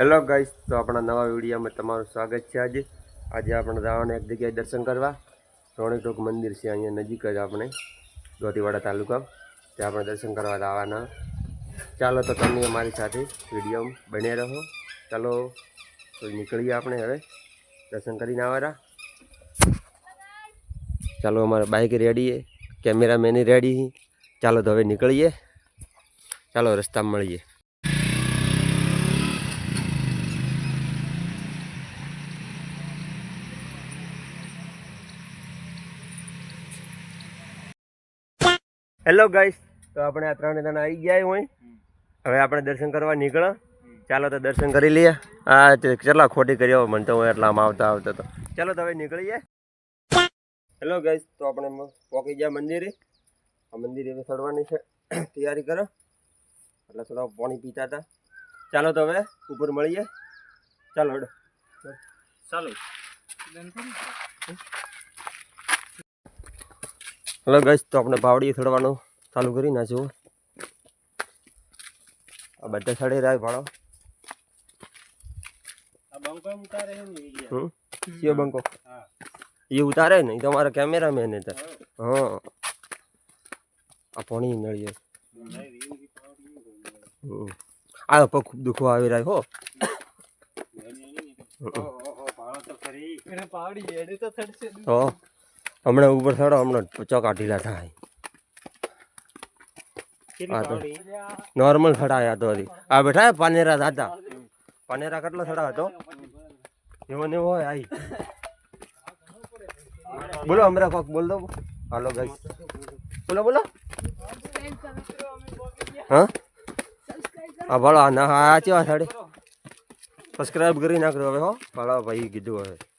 Hello guys તો આપણા નવા વિડીયોમાં તમારું સ્વાગત છે આજે. આજે આપણે જવાના એક જગ્યાએ દર્શન કરવા. રોણીટોક મંદિર છે અહીંયા નજીક જ આપણે, દોતીવાડા તાલુકા. ત્યાં આપણે દર્શન કરવા જવાના ચાલો તો તમે અમારી સાથે વીડિયો બને રહો. ચાલો, તો નીકળીએ આપણે હવે. દર્શન કરીને આવવાના. ચાલો, અમારા બાઇક રેડી કેમેરામેન રેડી ચાલો તો હવે નીકળીએ. ચાલો, રસ્તામાં મળીએ. હેલો ગાઈસ તો આપણે આ ત્રણ જણા આવી ગયા હોય. હવે આપણે દર્શન કરવા નીકળો ચાલો તો દર્શન કરી લઈએ. આ કેટલા ખોટી કર્યો મને તો હું એટલામાં આવતા આવતા તો. ચાલો તો હવે નીકળીએ. હેલો ગાઈસ તો આપણે પોકી પહોંચી ગયા મંદિરે. આ મંદિરે હવે ચડવાની છે. તૈયારી કરો. એટલે થોડા પાણી પીતા હતા. ચાલો તો હવે ઉપર મળીએ. ચાલો ચાલો. હેલો ગઈશ તો આપણે ભાવડી ચડવાનું ચાલુ કરી નાખ્યું. આ બધા ચડી રહ્યા ભાડો. આ બંકો ઉતારે ને હમ? કયો બંકો? એ ઉતારે ને કેમેરા તમારા કેમેરામેન હતા હા. આ પોણી નળીએ હમ. આ પગ ખૂબ દુખવા આવી રહ્યા હો. તો ખરી. પાવડી એડે તો થડશે તો હમણાં ઉપર ચડો હમણાં ચોકા ઢીલા થાય. નોર્મલ સડાયા તો હજી. આ બેઠા પાનેરા દાદા. પાનેરા કેટલો સડા હતો? એવો ને એવો હોય આઈ. બોલો હમણાં કોક બોલ દો. હાલો ભાઈ બોલો બોલો. હા? હા ભલો ના હા આ ચેવા સાડે? સબસ્ક્રાઇબ કરી નાખજો હવે હો. ભલો ભાઈ કીધું હવે.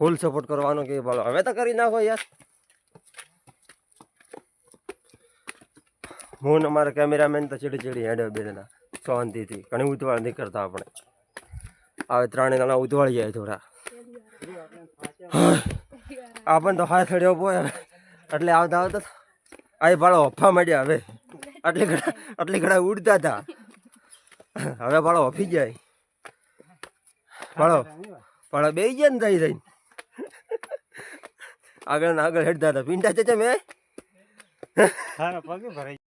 ફૂલ સપોર્ટ કરવાનો કે ભલો હવે તો કરી નાખો યાર. હું અમારા કેમેરામેન તો ચીડી ચીડી હેડે બે જણા, શાંતિથી. ઘણી ઉતવાળ નહીં કરતા આપણે. હવે ત્રણે જણા ઉતવાળી જાય થોડા. આપણને તો હાથ ચડ્યો પોય એટલે આવતા આવતા આ ભાડો હફા માંડ્યા હવે. આટલી ઘડા આટલી ઘડા ઉડતા હતા. હવે ભાડો હફી જાય. ભાડો ભાળો બે જાય ને થઈ થઈને આગળ ને આગળ હેડતા હતા. પિંડા છે મેં હા પગે ભરાઈ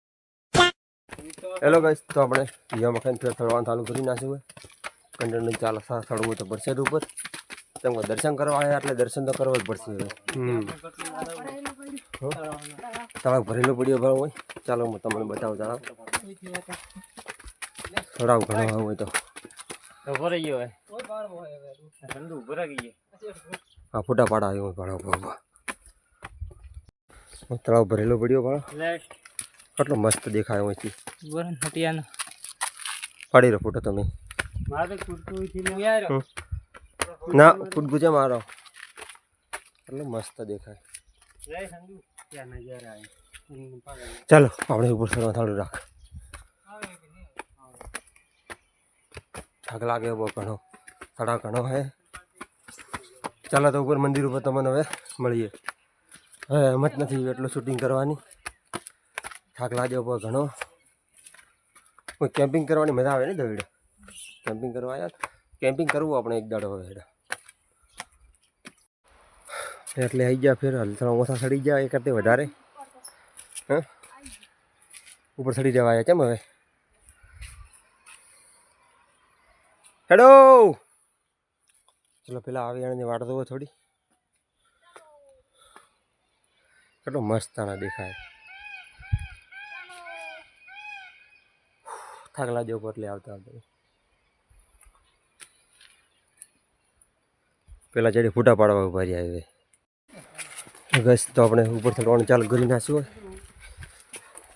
હેલો ગાઈસ તો આપણે યમ ખાઈને ફેર ચડવાનું ચાલુ કરી નાખ્યું હોય કંડરની ચાલ ચડવું તો પડશે ઉપર. તેમ દર્શન કરવા આવ્યા એટલે દર્શન તો કરવા જ પડશે હવે. હમ. તળાવ ભરેલો પડ્યો ભાવ હોય. ચાલો હું તમને બતાવું તળાવ તળાવ ઘણો હોય તો. તો ભરાઈ ગયો હોય. ઠંડુ ભરાઈ ગઈ. આ ફોટા પાડા આવ્યો ભાડા ભાવ તળાવ ભરેલો પડ્યો પણ. કેટલો મસ્ત દેખાય અહીંથી. પાડી રહ્યો ફોટો તમે. ના ફૂટ છે મારો. કેટલો મસ્ત દેખાય. ચાલો આપણે ઉપર સરવા થાળું રાખ. થાક લાગે બહુ ઘણો. થોડા ઘણો હે. ચાલો તો ઉપર મંદિર ઉપર તમને હવે મળીએ. હવે જ નથી એટલું શૂટિંગ કરવાની. થાક લાગે બહુ ઘણો. કોઈ કેમ્પિંગ કરવાની મજા આવે ને દવીડે કેમ્પિંગ કરવા આવ્યા કેમ્પિંગ કરવું આપણે એક દાડો હવે એટલે આવી ગયા ફેર. થોડા ઓછા સડી ગયા એ કરતા વધારે. હા? ઉપર સડી જવા આવ્યા કેમ હવે? હેડો! ચલો, પેલા આવી એને વાટ દો થોડી. કેટલો મસ્ત આના દેખાય. થાકલા જેવું એટલે આવતા આવતા. પેલા ચડી ફૂટા પાડવા ઊભા રહ્યા હવે. ગસ તો આપણે ઉપર ચડવાનું ચાલુ કરી નાખ્યું હોય.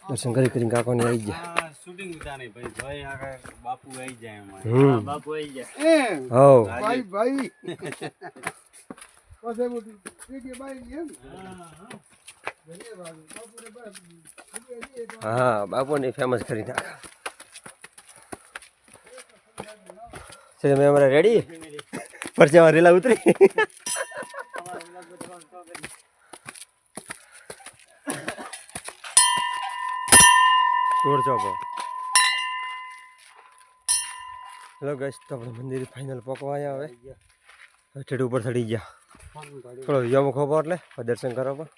દર્શન કરી કરીને કાકોને આવી ગયા. ભાઈ ભાઈ આગળ બાપુ આવી જાય અમારે બાપુ આવી જાય હો ભાઈ ભાઈ. મોટી એમ હા. બાપુને ફેમસ કરી નાખ છે તમે અમારા રેડી પરચામાં રેલા ઉતરી. ટોર ચોપો હેલો ગેસ તો મંદિર ફાઇનલ પકવા આવ્યા હવે. હવે ઉપર ચડી ગયા. થોડો યમો ખોપો એટલે દર્શન કરો પણ.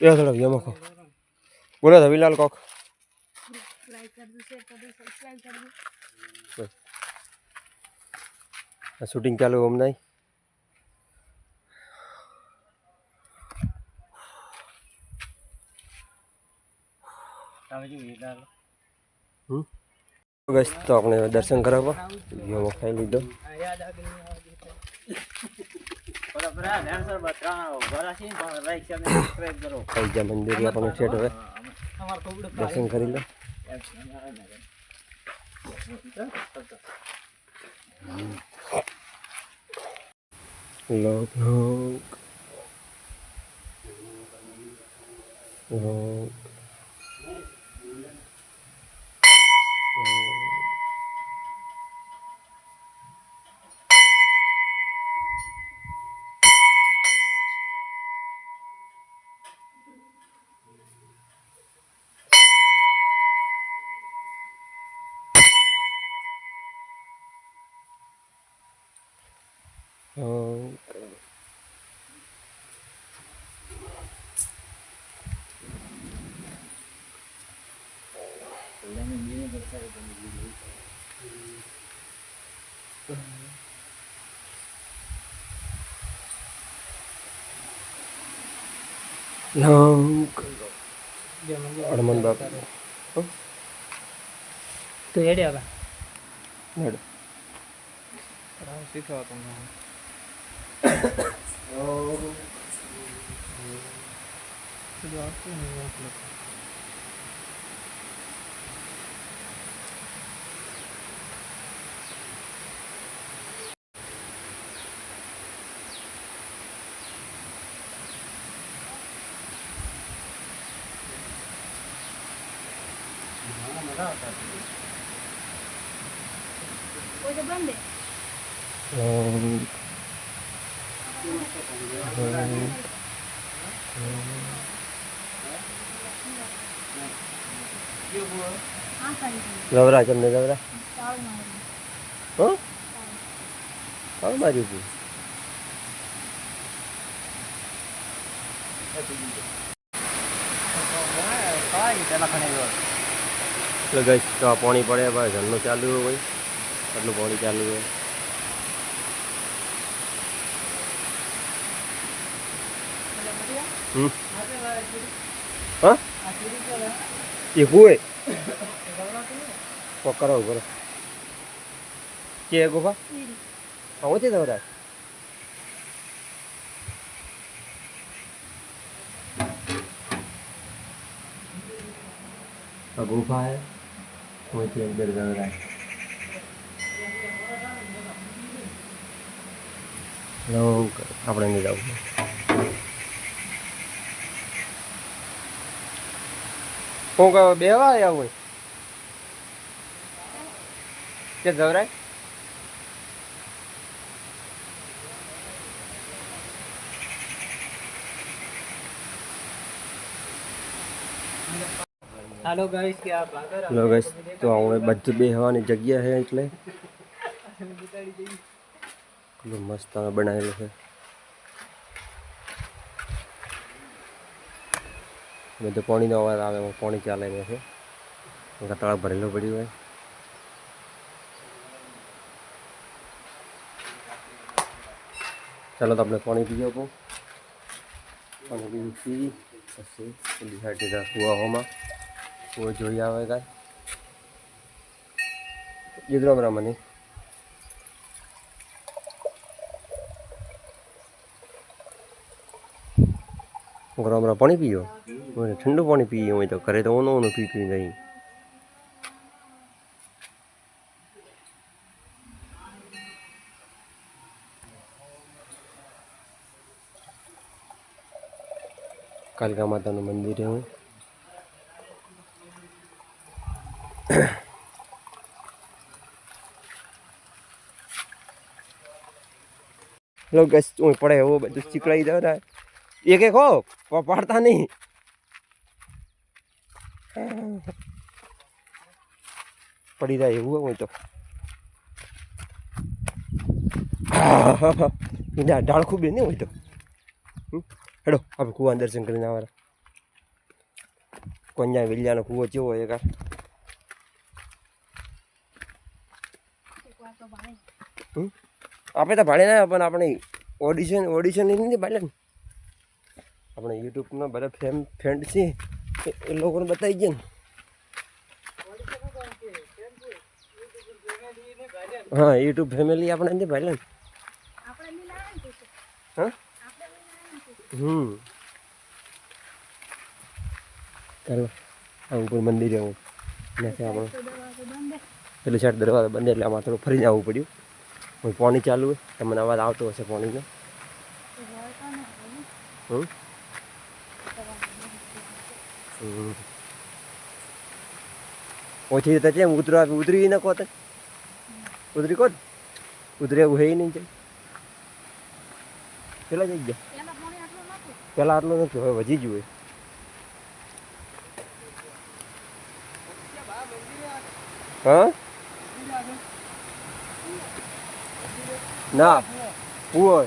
એ થોડો યમો ખો બોલો રવિલાલ કોક લાઈક કરજો શેર કરજો સબસ્ક્રાઇબ કરજો શૂટિંગ ચાલુ હમ નહીં તમે શું વિચારો? ગેસ તો આપણે હવે દર્શન કરાવવા યમો ખાઈ લીધો બરાબર આ dancer બા ત્રણ વરા છે ને તમે like share ને subscribe કરો ખાઈ ગયા મંદિર આપણે ઠેઠ હવે તમારે થોડું દર્શન કરી લો લોક લોક લોક લોક હનુમાન બાપા. તો હેડે હવે. હેડો. શીખવા તમને કોઈ તો બંધ લોક હા ખાલી ગવરા તમને ગવરા મારી હો કાઈ માર્યું હતું પેલા ખણી એટલે ગઈ તો પાણી પડે, ભાઈ ઘરનું ચાલુ હોય. ભાઈ આટલું પાણી ચાલુ હોય. હા? એ હોય પકડો કરો કે ગુફા આવું છે આ ગુફા હે? ઓછી અંદર લોક આપણે નહીં જવું શું કહું બેવા આવ્યા હોય કે જવરાય હાલો ગાઈસ કે આપ તો હવે બધું બેહવાની જગ્યા છે એટલે કેટલું મસ્ત અમે બનાવેલું છે બધું પાણીનો અવાજ આવે એમાં પાણી ચાલે ને છે તળાવ ભરેલું પડ્યું હોય ચાલો તો આપણે પાણી પીજો આપો પાણી પીવું પી પછી બિહાર સાઈડ જતા કુવો જોઈ આવે કાંઈ. જીગરો મને ગરમ ગરમ પાણી પીયો હું ઠંડુ પાણી પીએ હોય તો. ઘરે તો ઓનું ઓનું પી પી નહીં કાલકા માતાનું મંદિર હું લોકો હું પડે એવું બધું ચીકડાઈ જાવ ને. એક એક હો પાડતા નહીં. પડી જાય એવું હોય તો. ના ઢાળ ખૂબ નહીં હોય તો? હેડો, આપણે કુવા દર્શન કરીને આવવાના. કોંજા વિલ્યાનો કૂવો જેવો હોય કાર હમ? આપણે તો ભાડે ના, પણ આપણે ઓડિશન ઓડિશન નથી ભાઈ ને. આપણે યુટ્યુબના બધા ફેમ ફ્રેન્ડ છે, એ- લોકોને બતાવી ગયા ને. હા યુટ્યુબ ફેમિલી આપણે નથી ભાઈ ને. હા? હમ. ચાલો આ ઉપર મંદિર આવું. નથી આપણું. પેલી સાઈડ દરવાજો બંધ એટલે આમાં થોડું ફરીને આવવું પડ્યું. હું પાણી ચાલુ હોય તમને અવાજ આવતો હશે પાણીનો. ઓછી રીતે કેમ ઉતરવા ઉતરી ન કોત ઉતરી કોત ઉતરે એવું હે નહીં છે પેલા જઈ ગયા. પેલા આટલું નથી હવે વધી ગયું હોય. હા? ના કૂવો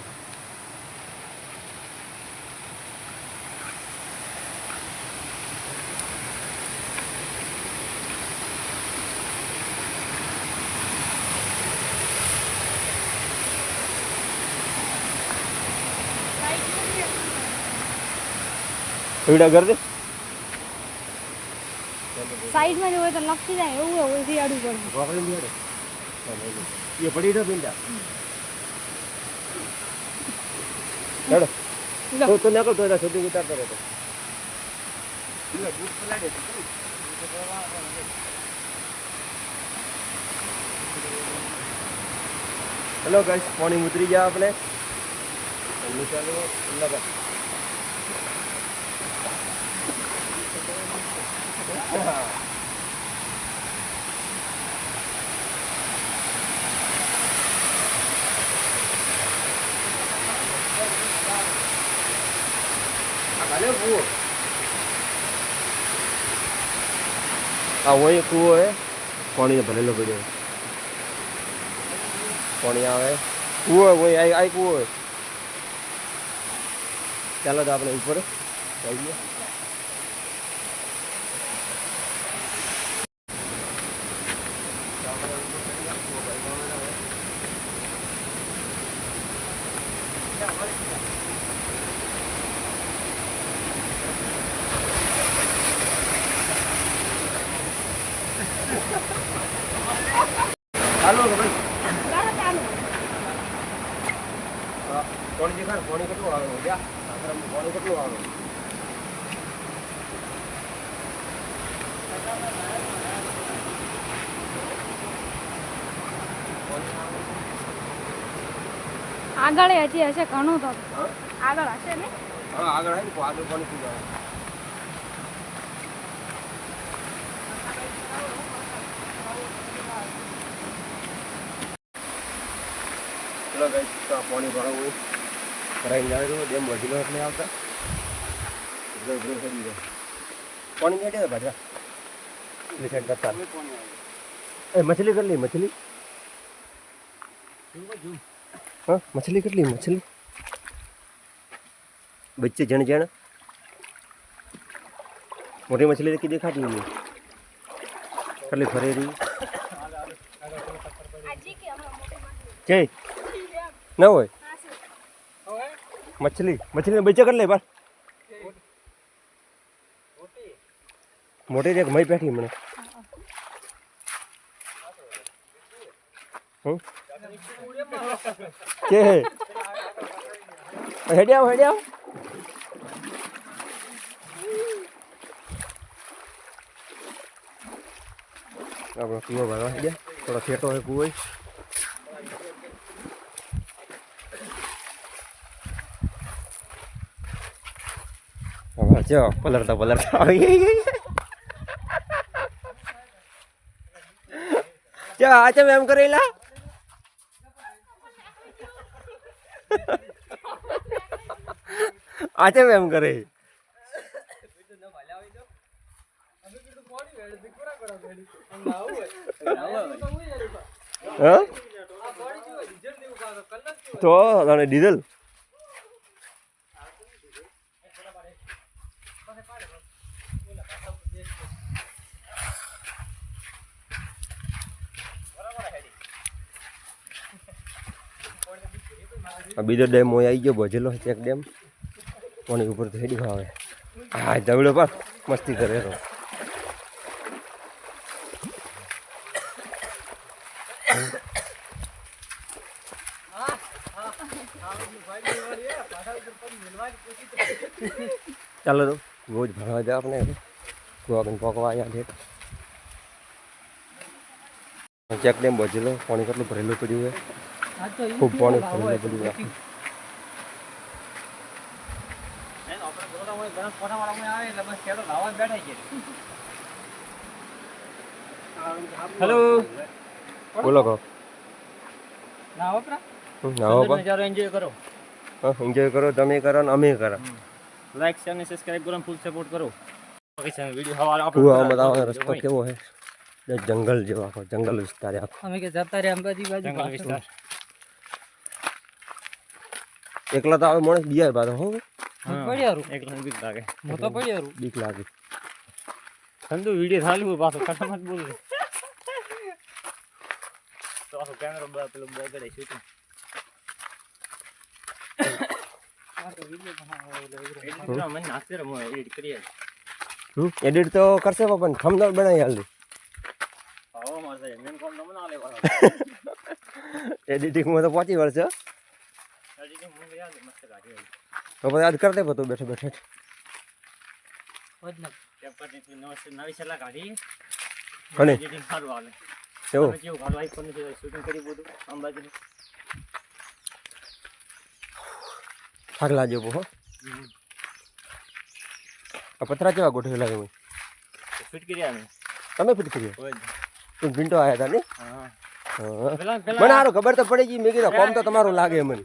એવડા કર દે સાઈડમાં હોય તો લપસી જાય એવું હોય ઓછી આડું પડે. પકડી બેડે એ પડી રહ્યો પિંડા. હેડો તો તો નકલ તો એના સુધી ઉતારતો રહેતો હેલો ગાઈસ પાણી ઉતરી ગયા આપણે એમનું ચાલુ એમના ભલે કૂવો આ હોય કૂવો હે. પાણીનો ભરેલો પડ્યો પાણી આવે. કૂવો હોય, આ કૂવો ચાલો તો આપણે ઉપર જઈએ. ચાલો હા, પાણી દેખાડ પાણી કેટલું આવે? આખરામાં પાણી કેટલું આવે? આગળ હજી હશે ઘણું તો. હા? આગળ હશે ને? હા આગળ આવી ને આગળ જાય. ચલો ગાઈસ પાણી ભરાવું ભરાઈને જાય તો ડેમ વધીનો એટલે આવતા એટલે ઉભરો થઈ જાય પાણી નહીં અડે ભાજા પેલી સાઈડ કરતા એ મછલી કેટલી મછલી હા મછલી કેટલી મછલી બચ્ચે જણ જણ મોટી મછલી દેખી દેખાતી નહીં કેટલી ફરે રહી આજી કે હમણાં મોટી માછલી. કે ના હોય હા, શું? મછલી મછલી બચ્ચે કરી લે બાર મોટી દેખ મય પેઠી મને હમ? કે હેડે આવ હેડે આવ આપણો કૂવો ભરવા હેડે થોડો ફેટો હોય કૂવો જો પલળતા પલળતા આવી જો આ ચમ એમ કરેલા આ ચમ એમ કરે તો ડીઝલ આ બીજો ડેમ હોય આવી ગયો ભજેલો ચેક ડેમ. પાણી ઉપર હેડી આવે હા જવડો પણ મસ્તી કરે તો. ચાલો તો, રોજ ભણવા જા આપણે ગોવાગન પોકવા આવ્યા છે. ચેક ડેમ ભજેલો, પાણી કેટલું ભરેલું પડ્યું છે ખૂબ પાણી ભરેલું છે હેલો બોલો કહો. નજારો એન્જોય કરો. એન્જોય કરો તમે કરો ને અમે કરો. લાઈક શેર ને સબસ્ક્રાઇબ કરો ફૂલ સપોર્ટ કરો. રસ્તો કેવો છે? જંગલ જેવા જંગલ વિસ્તાર અમે કે જતા રહ્યા અંબાજી બાજુ. જંગલ વિસ્તાર. એકલા તો આવે માણસ બીજા પાછો હો પડ્યારું. એકલા બીક લાગે. હું તો પડ્યારું. બીક લાગે. સંધુ વિડિયો ચાલુ પાછો ખતમ જ બોલ. તો આખો કેમેરો પેલો બગડે શૂટિંગ. એડિટ તો કરશે પણ થંબનેલ બનાવી હાલ એડિટિંગમાં તો પહોંચી વળશે હો. એડિટિંગ હું યાદ મસ્ત કાઢી તો પછી યાદ કરતે પતો બેઠે બેઠે આવે એવું? બધું? થાકલા જેવો હો. આ પથરા કેવા ગોઠવેલા ઓય? ફિટ કર્યા તમે ફિટ કર્યો? પિન્ટો આવ્યા હતા ને? હા. મને હારું ખબર તો પડી ગઈ. મેં કીધું કોમ તો તમારું લાગે મને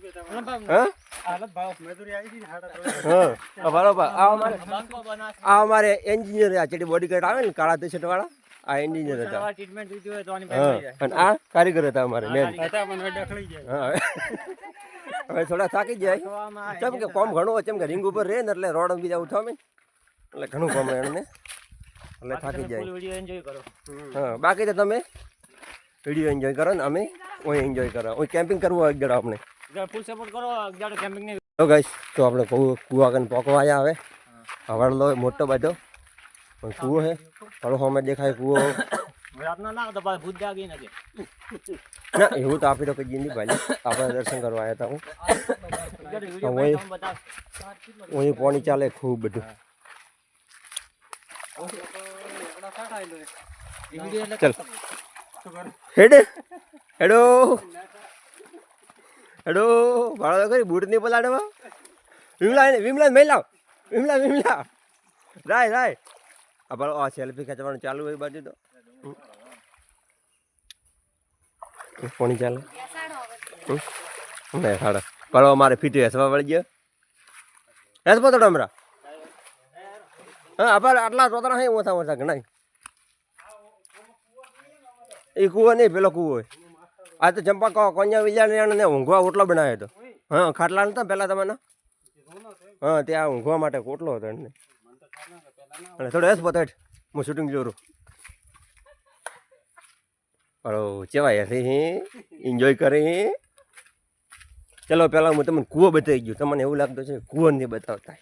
આ બરોબર આ અમારે આ અમારે એન્જિનિયર આ ચેડી બોડી કાર્ડ આવે ને કાળા ટી શર્ટ વાળા આ એન્જિનિયર હતા. ટ્રીટમેન્ટ દીધી હોય તો આની હા. પાસે અને આ કારીગર હતા અમારે મેન હવે થોડા થાકી જાય કેમ કે કોમ ઘણો હોય કેમ કે રિંગ ઉપર રહે ને એટલે રોડ બીજા ઉઠાવે. એટલે ઘણું કોમ એને એટલે થાકી જાય. વિડિયો એન્જોય કરો. હા. બાકી તો તમે? વીડિયો એન્જોય કરો ને અમે ઓય એન્જોય કરો ઓય કેમ્પિંગ કરવું હોય એક જરા આપણે ફૂલ સપોર્ટ કરો જાડો કેમ્પિંગ ને તો ગાઈસ તો આપણે કુવો કન પોકવા આવ્યા હવે હવાડલો મોટો બધો પણ કૂવો હે થોડો સામે દેખાય કૂવો રાતના ના તો પાછા ભૂત જાગી નથી ના એવું તો આપણે તો કઈ નહીં ભાઈ આપણે દર્શન કરવા આવ્યા હતા હું. તમે પાણી ચાલે ખૂબ બધું ચાલ હેડ. હેડો. હેડો. ભાડો તો કરી બૂટ નહીં પલાડવા વિમલા વિમલા મહિલા વિમલા વિમલા. રાય રાય. આ ભાડો આ સેલ્ફી ખેંચવાનું ચાલુ હોય બાજુ તો. હમ. ચાલે? નહીં સાડા ભાડો અમારે ફીટી હસવા વળી ગયો. હસ પોતો ડમરા. હા આપણે આટલા તોતરા હે ઓછા ઓછા ઘણા એ કૂવો નહીં, પેલો કૂવો આ તો ચંપા કહો કોન્યા વિજાને ઊંઘવા ઓટલો બનાવ્યો હતો. હા ખાટલા નતા પહેલાં તમારા હા, ત્યાં ઊંઘવા માટે કોટલો હતો એને અને થોડો એસ બતાડ હું શૂટિંગ જોરું અરો ચેવાય હશે એન્જોય કરી ચલો પહેલાં હું તમને કૂવો બતાવી ગયો. તમને એવું લાગતું છે કૂવો નહીં બતાવતા.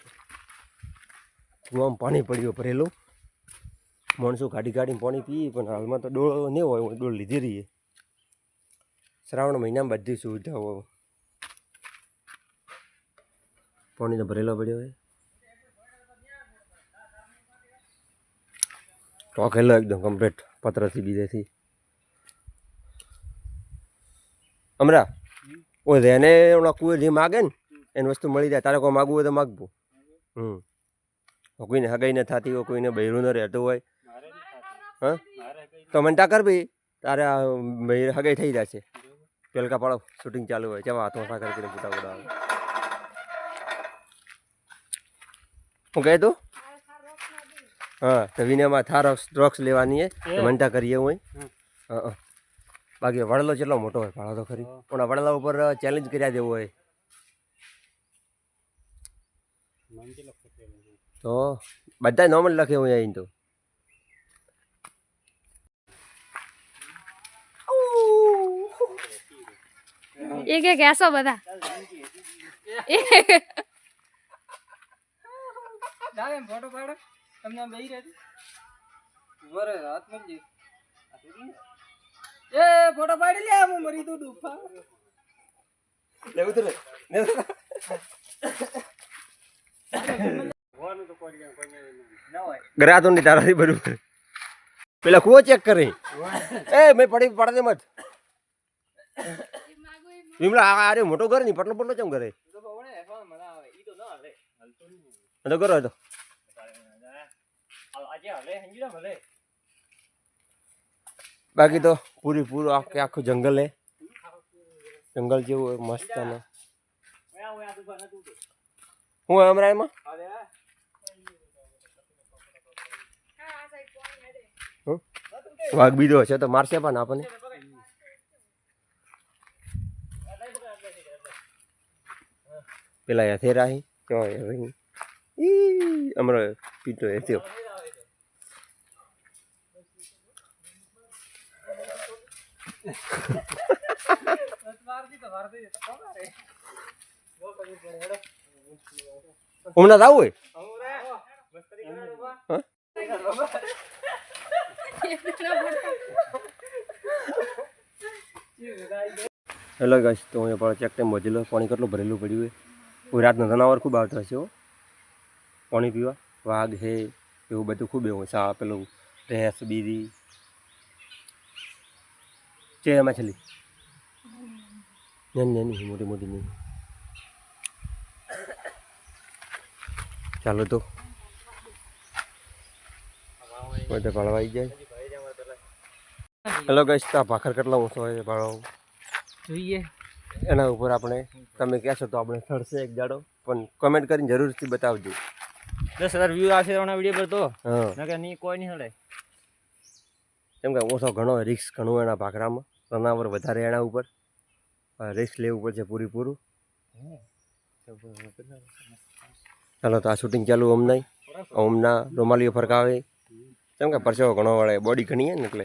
કૂવામાં પાણી પડ્યું ભરેલું. માણસો ગાડી ગાડીને પાણી પીએ, પણ હાલમાં તો ડોળ નહીં હોય ડોળ લીધી રહીએ. શ્રાવણ મહિનામાં બધી સુવિધાઓ હોય પાણી તો ભરેલો પડ્યો હોય. ટોકેલો એકદમ કમ્પ્લીટ પત્રથી બીજેથી. હમણાં ઓય રેને ઓલા કુએ જે માગે ને, એની વસ્તુ મળી જાય, તારે કોઈ માગવું હોય તો માગવું. હમ. કોઈને હગાઈ ન થતી હોય કોઈને બૈરું ન રહેતું હોય. હા? તો મંટા કર ભાઈ. તારે ભાઈ હગાઈ થઈ જશે. પેલકા પાડો. શૂટિંગ ચાલુ હોય. કેવા હાથમાં સાકર કરીને પૂટા આવે હું કહે તું? હા તો વિનયમાં થાર ડ્રગ્સ લેવાની હે. તો મંટા કરીએ હું હા હા. બાકી વડલો જેટલો મોટો હોય ભાડો તો ખરી. પણ વડલા ઉપર ચેલેન્જ કર્યા દેવું હોય. તો બધા નોર્મલ લખે હું અહીં તો. એ એક કહેશો બધા. દાદા એમ ફોટો પાડો. તમને આમ બેહી રહેતી વરે હાથ મૂકજે એ ફોટો પાડી લે હું મરી તું ડૂબા. ગરાતો નહીં તારાથી બરોબર પેલા કુવો ચેક કરી. એ મેં પડી પડે મત. વિમલા આ અરે મોટો ઘર નહીં પટલો પટલો ચમ ઘરે? તો કરો તો. બાકી તો પૂરી પૂરું આખે આખું જંગલ હે. જંગલ જેવું મસ્ત અને. હું હમણાં એમાં? વાઘ બીજો હશે તો મારશે પણ આપણને. પેલા હેથેરા હી તો હે ઈ હમણાં પીટો હેથ્યો હમણાં જ આવું હોય હં? હેલો ગાઈસ તો અહીંયા પણ ચેક ટાઈમ મોજેલો પાણી કેટલું ભરેલું પડ્યું હોય કોઈ રાતના જનાવર ખૂબ આવતા હશે પાણી પીવા વાઘ હે એવું બધું ખૂબ એવું સા પેલું ભેંસ બીરી. છે એમાં છેલ્લી? નાની નાની મોટી મોટી નહીં. ચાલો તો. બધે ભાળવાઈ જાય. હેલો ગઈશ તો આ ભાખર કેટલા ઊંચો હોય ભાળો જોઈએ. એના ઉપર આપણે તમે કહેશો તો આપણે થડશે એક જાડો પણ કમેન્ટ કરીને જરૂરથી બતાવજો. દસ હજાર વ્યૂ આવશે એના વીડિયો પર તો. નકરની કોઈ નહીં હડે કેમ કે ઓછો ઘણો રિક્સ ઘણું એના ભાખરામાં. રનાવર વધારે એના ઉપર. રિક્સ લેવું પડશે પૂરેપૂરું. ચાલો તો આ શૂટિંગ ચાલુ હમણાં હમણાં રૂમાલીઓ ફરકાવે. કેમ કે પરસેવો ઘણો વળે. બોડી ઘણી ને એટલે.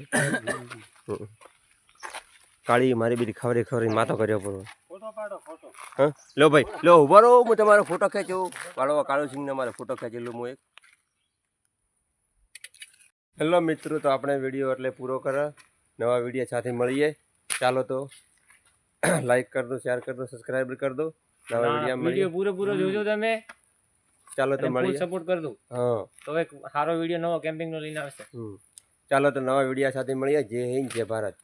કાળી મારી બીજી ખવરે ખવરી માથો કર્યો પૂરો. હા? લો ભાઈ લો ઊભા રહો હું તમારો ફોટો ખેંચું. વાળો કાળો સિંહનો મારો ફોટો ખેંચેલું હું એક. હેલો મિત્રો તો આપણે વીડિયો એટલે પૂરો કરે. નવા વીડિયો સાથે મળીએ. ચાલો તો લાઈક કરી દો શેર કરી દો સબસ્ક્રાઈબ કરી દો. નવા વીડિયો મળીએ. વીડિયો પૂરો પૂરો જોજો તમે. ચાલો તો મળીએ. સપોર્ટ કર દો. હા. તો એક સારો વીડિયો નવો કેમ્પિંગ નો લઈને આવશે. ચાલો તો નવા વીડિયો સાથે મળીએ. જય હિન્દ જય ભારત.